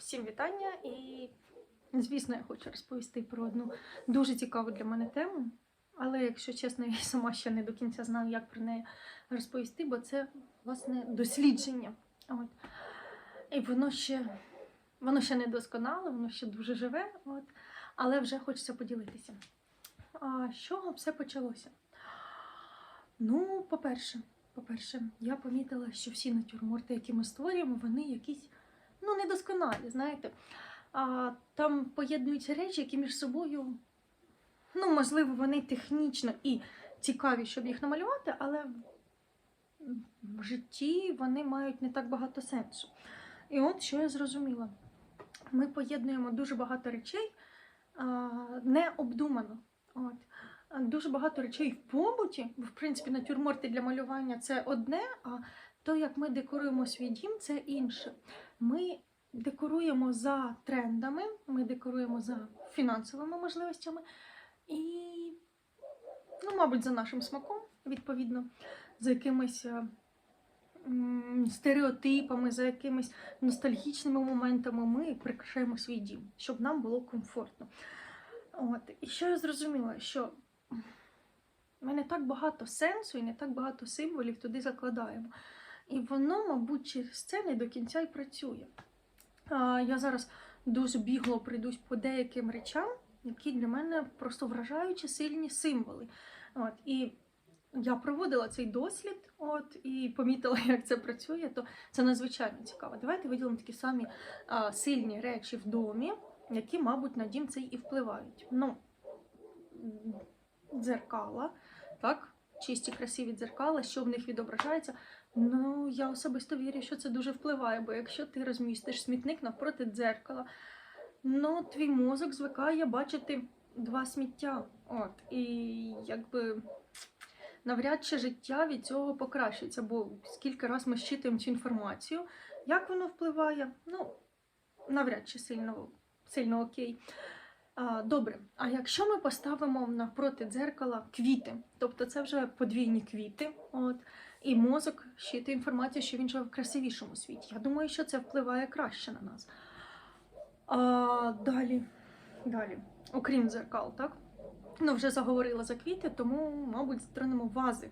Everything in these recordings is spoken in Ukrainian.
Всім вітання і, звісно, я хочу розповісти про одну дуже цікаву для мене тему. Але, якщо чесно, я сама ще не до кінця знаю, як про неї розповісти, бо це власне дослідження. От. І воно ще, воно ще не досконале, воно ще дуже живе, от. але вже хочеться поділитися. А з чого все почалося? Ну, по-перше, по-перше, я помітила, що всі натюрморти, які ми створюємо, вони якісь ну, недосконалі, знаєте. А, там поєднуються речі, які між собою, ну, можливо, вони технічно і цікаві, щоб їх намалювати, але в житті вони мають не так багато сенсу. І от що я зрозуміла: ми поєднуємо дуже багато речей а, необдумано. От. Дуже багато речей в побуті, бо, в принципі, натюрморти для малювання це одне, а то, як ми декоруємо свій дім, це інше. Ми декоруємо за трендами, ми декоруємо за фінансовими можливостями і, ну, мабуть, за нашим смаком, відповідно, за якимись е, стереотипами, за якимись ностальгічними моментами ми прикрашаємо свій дім, щоб нам було комфортно. От. І що я зрозуміла, що ми не так багато сенсу і не так багато символів туди закладаємо. І воно, мабуть, через це не до кінця й працює. Я зараз дуже бігло прийдусь по деяким речам, які для мене просто вражаючі сильні символи. От, і я проводила цей дослід, от, і помітила, як це працює, то це надзвичайно цікаво. Давайте виділимо такі самі а, сильні речі в домі, які, мабуть, на дім цей і впливають. Ну, дзеркала, так? Чисті, красиві дзеркала, що в них відображається. Ну, я особисто вірю, що це дуже впливає, бо якщо ти розмістиш смітник навпроти дзеркала, ну, твій мозок звикає бачити два сміття. От, і якби навряд чи життя від цього покращиться, бо скільки раз ми щитуємо цю інформацію, як воно впливає, ну, навряд чи сильно, сильно окей. Добре, а якщо ми поставимо навпроти дзеркала квіти, тобто це вже подвійні квіти, от, і мозок щитує інформацію, що він живе в красивішому світі. Я думаю, що це впливає краще на нас. А, Далі, далі, окрім дзеркал, так? Ну, вже заговорила за квіти, тому, мабуть, затронемо вази.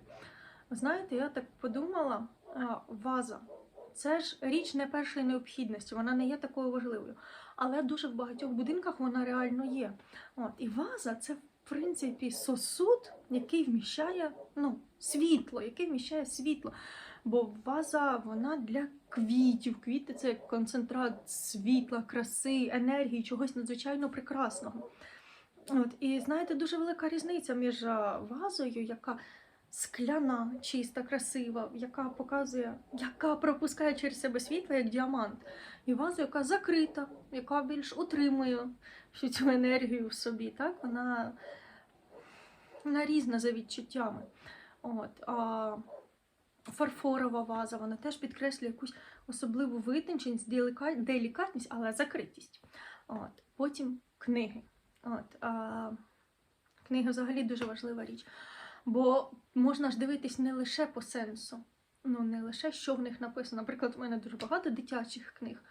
Знаєте, я так подумала, а, ваза. Це ж річ не першої необхідності, вона не є такою важливою. Але дуже в багатьох будинках вона реально є. От, і ваза це, в принципі, сосуд, який вміщає ну, світло, який вміщає світло. Бо ваза вона для квітів. Квіти це концентрат світла, краси, енергії, чогось надзвичайно прекрасного. От, і знаєте, дуже велика різниця між вазою, яка скляна, чиста, красива, яка показує, яка пропускає через себе світло, як діамант, і вазою, яка закрита, яка більш утримує всю цю енергію в собі. Так? Вона, вона різна за відчуттями. От, а фарфорова ваза, вона теж підкреслює якусь особливу витонченість, деліка- делікатність, але закритість. От. Потім книги. От, а, книги взагалі дуже важлива річ. Бо можна ж дивитись не лише по сенсу, ну не лише що в них написано. Наприклад, в мене дуже багато дитячих книг.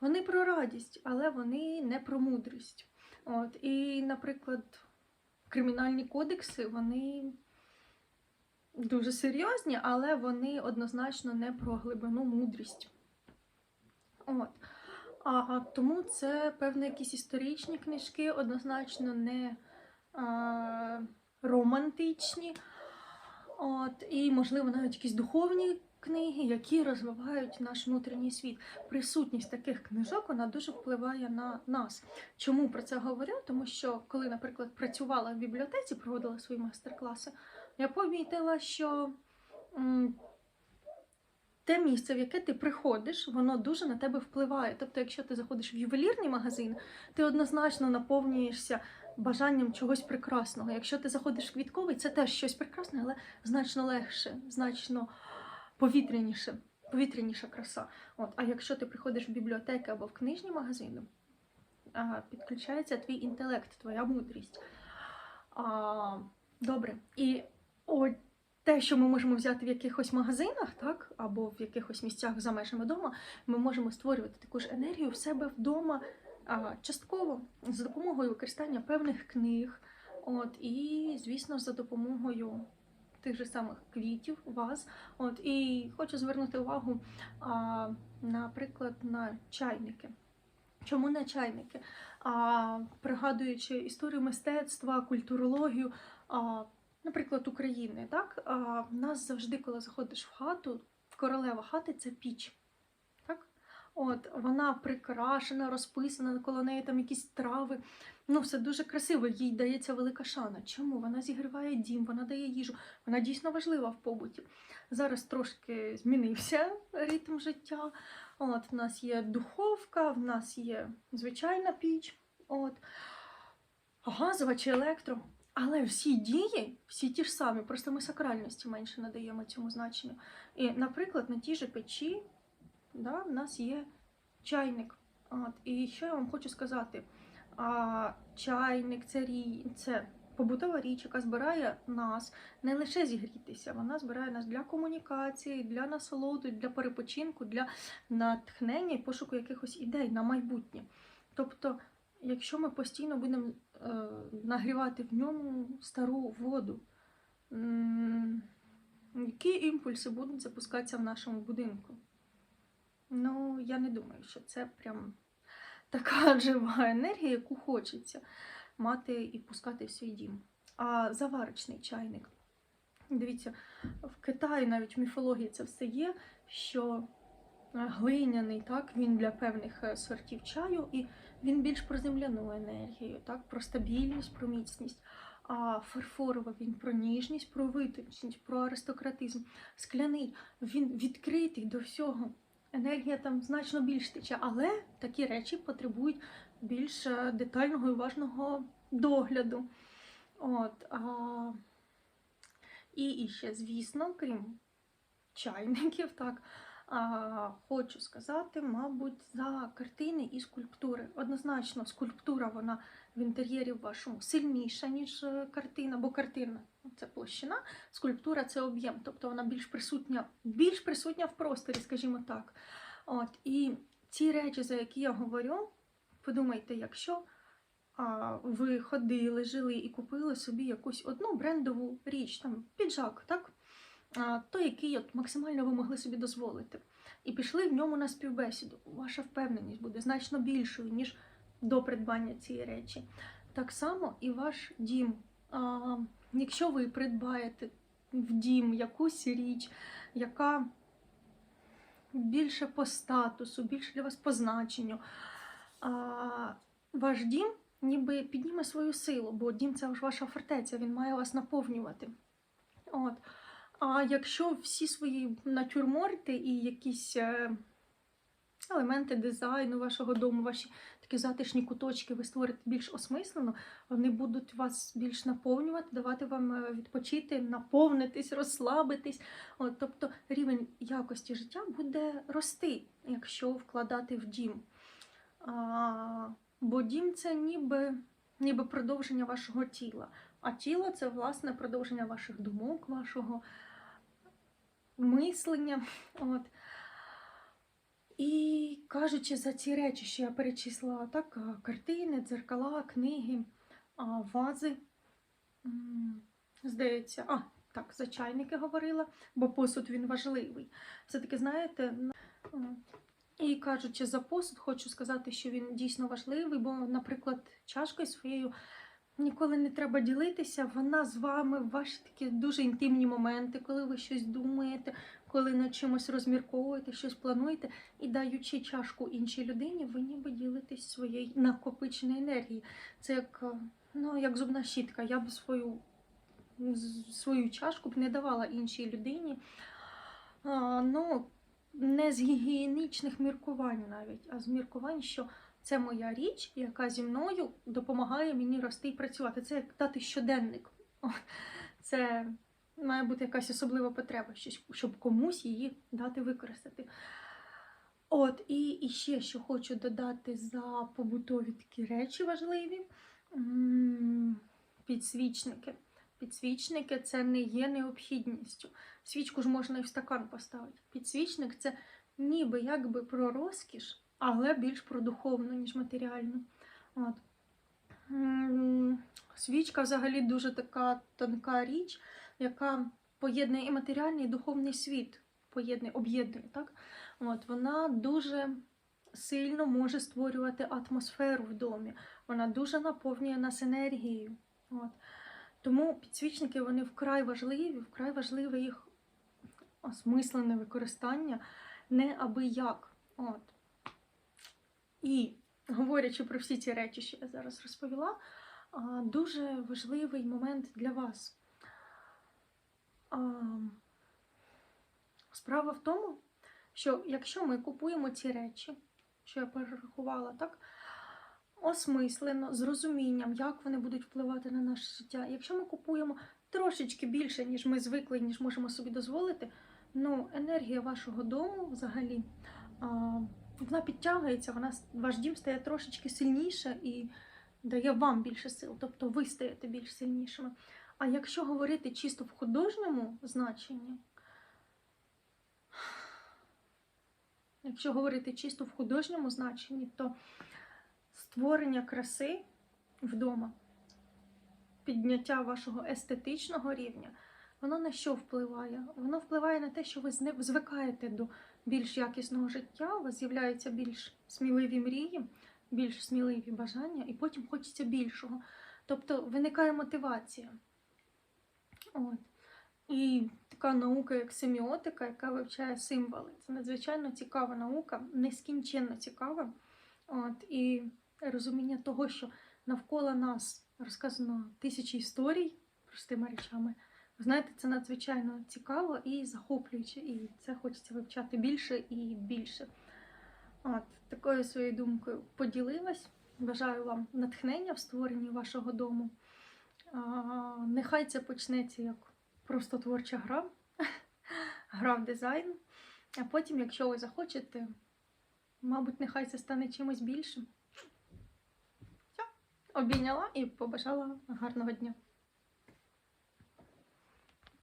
Вони про радість, але вони не про мудрість. От, і, наприклад, кримінальні кодекси, вони дуже серйозні, але вони однозначно не про глибину мудрість. От. А, тому це, певно, якісь історичні книжки, однозначно не а, романтичні. От, і, можливо, навіть якісь духовні книги, які розвивають наш внутрішній світ. Присутність таких книжок вона дуже впливає на нас. Чому про це говорю? Тому що, коли, наприклад, працювала в бібліотеці, проводила свої майстер-класи, я помітила, що те місце, в яке ти приходиш, воно дуже на тебе впливає. Тобто, якщо ти заходиш в ювелірний магазин, ти однозначно наповнюєшся бажанням чогось прекрасного. Якщо ти заходиш в квітковий, це теж щось прекрасне, але значно легше, значно повітряніше, повітряніша краса. От. А якщо ти приходиш в бібліотеки або в книжні магазини, підключається твій інтелект, твоя мудрість. Добре. І о, те, що ми можемо взяти в якихось магазинах, так, або в якихось місцях за межами дома, ми можемо створювати таку ж енергію в себе вдома а, частково за допомогою використання певних книг. От, і, звісно, за допомогою тих же самих квітів, ваз. От, і хочу звернути увагу, а, наприклад, на чайники. Чому на чайники? А, пригадуючи історію мистецтва, культурологію, а, наприклад, України, так? В нас завжди, коли заходиш в хату, королева хати це піч. Так? От, вона прикрашена, розписана, коло неї там якісь трави. Ну, все дуже красиво, їй дається велика шана. Чому? Вона зігріває дім, вона дає їжу, вона дійсно важлива в побуті. Зараз трошки змінився ритм життя. От, в нас є духовка, в нас є звичайна піч, от, газова чи електро. Але всі дії, всі ті ж самі, просто ми сакральності менше надаємо цьому значенню. І, наприклад, на тій же печі да, в нас є чайник. От, і що я вам хочу сказати? А, чайник це, рі... це побутова річ, яка збирає нас не лише зігрітися, вона збирає нас для комунікації, для насолоду, для перепочинку, для натхнення і пошуку якихось ідей на майбутнє. Тобто, якщо ми постійно будемо е, нагрівати в ньому стару воду, які імпульси будуть запускатися в нашому будинку? Ну, я не думаю, що це прям така жива енергія, яку хочеться мати і пускати в свій дім. А заварочний чайник. Дивіться, в Китаї навіть в міфології це все є, що глиняний, так, він для певних е, сортів чаю, і він більш про земляну енергію, так, про стабільність, про міцність. А фарфоровий він про ніжність, про витонченість, про аристократизм. Скляний він відкритий до всього. Енергія там значно більш тече, але такі речі потребують більш е, детального і уважного догляду. От, а... І, ще, звісно, крім чайників, так, хочу сказати, мабуть, за картини і скульптури. Однозначно, скульптура вона в інтер'єрі вашому сильніша, ніж е, картина, бо картина це площина, скульптура це об'єм, тобто вона більш присутня, більш присутня в просторі, скажімо так. От, І ці речі, за які я говорю, подумайте, якщо а, ви ходили, жили і купили собі якусь одну брендову річ, там піджак, так? Той, який от максимально ви могли собі дозволити. І пішли в ньому на співбесіду. Ваша впевненість буде значно більшою, ніж до придбання цієї речі. Так само і ваш дім. А, якщо ви придбаєте в дім якусь річ, яка більше по статусу, більше для вас по значенню, а, ваш дім ніби підніме свою силу, бо дім це ваша фортеця, він має вас наповнювати. От. А якщо всі свої натюрморти і якісь е, елементи дизайну вашого дому, ваші такі затишні куточки ви створите більш осмислено, вони будуть вас більш наповнювати, давати вам е, відпочити, наповнитись, розслабитись. От, тобто рівень якості життя буде рости, якщо вкладати в дім. А, бо дім це ніби, ніби продовження вашого тіла. А тіло це власне продовження ваших думок, вашого мислення. От. І кажучи за ці речі, що я перечислила, так, картини, дзеркала, книги, вази. Здається, а, так, за чайники говорила, бо посуд він важливий. Все-таки, знаєте, і кажучи за посуд, хочу сказати, що він дійсно важливий, бо, наприклад, чашкою своєю ніколи не треба ділитися. Вона з вами в ваші такі дуже інтимні моменти, коли ви щось думаєте, коли над чимось розмірковуєте, щось плануєте, і даючи чашку іншій людині, ви ніби ділитесь своєю накопиченою енергією. Це як, е, ну, як зубна щітка. Я б свою, свою чашку б не давала іншій людині. А, ну, не з гігієнічних міркувань навіть, а з міркувань, що це моя річ, яка зі мною допомагає мені рости і працювати. Це як дати щоденник. Це має бути якась особлива потреба, щоб комусь її дати використати. От, і, і ще що хочу додати за побутові такі речі важливі. Підсвічники. Підсвічники це не є необхідністю. Свічку ж можна і в стакан поставити. Підсвічник це ніби якби про розкіш, але більш про духовну, ніж матеріальну. От. Свічка взагалі дуже така тонка річ, яка поєднує і матеріальний, і духовний світ, поєднує, об'єднує. Так? От, вона дуже сильно може створювати атмосферу в домі. Вона дуже наповнює нас енергією. От. Тому підсвічники вони вкрай важливі, вкрай важливе їх осмислене використання не аби як. От. І говорячи про всі ці речі, що я зараз розповіла, дуже важливий момент для вас. Справа в тому, що якщо ми купуємо ці речі, що я перерахувала, так, осмислено, з розумінням, як вони будуть впливати на наше життя. Якщо ми купуємо трошечки більше, ніж ми звикли, ніж можемо собі дозволити, ну, енергія вашого дому взагалі вона підтягується, вона, ваш дім стає трошечки сильніше і дає вам більше сил, тобто ви стаєте більш сильнішими. А якщо говорити чисто в художньому значенні, якщо говорити чисто в художньому значенні, то створення краси вдома, підняття вашого естетичного рівня, воно на що впливає? Воно впливає на те, що ви звикаєте до більш якісного життя, у вас з'являються більш сміливі мрії, більш сміливі бажання, і потім хочеться більшого. Тобто виникає мотивація. От. І така наука, як семіотика, яка вивчає символи. Це надзвичайно цікава наука, нескінченно цікава. От, і розуміння того, що навколо нас розказано тисячі історій простими речами. Знаєте, це надзвичайно цікаво і захоплююче, і це хочеться вивчати більше і більше. От, такою своєю думкою поділилась. Бажаю вам натхнення в створенні вашого дому. А, нехай це почнеться як просто творча гра, гра в дизайн. А потім, якщо ви захочете, мабуть, нехай це стане чимось більшим. Все, обійняла і побажала гарного дня.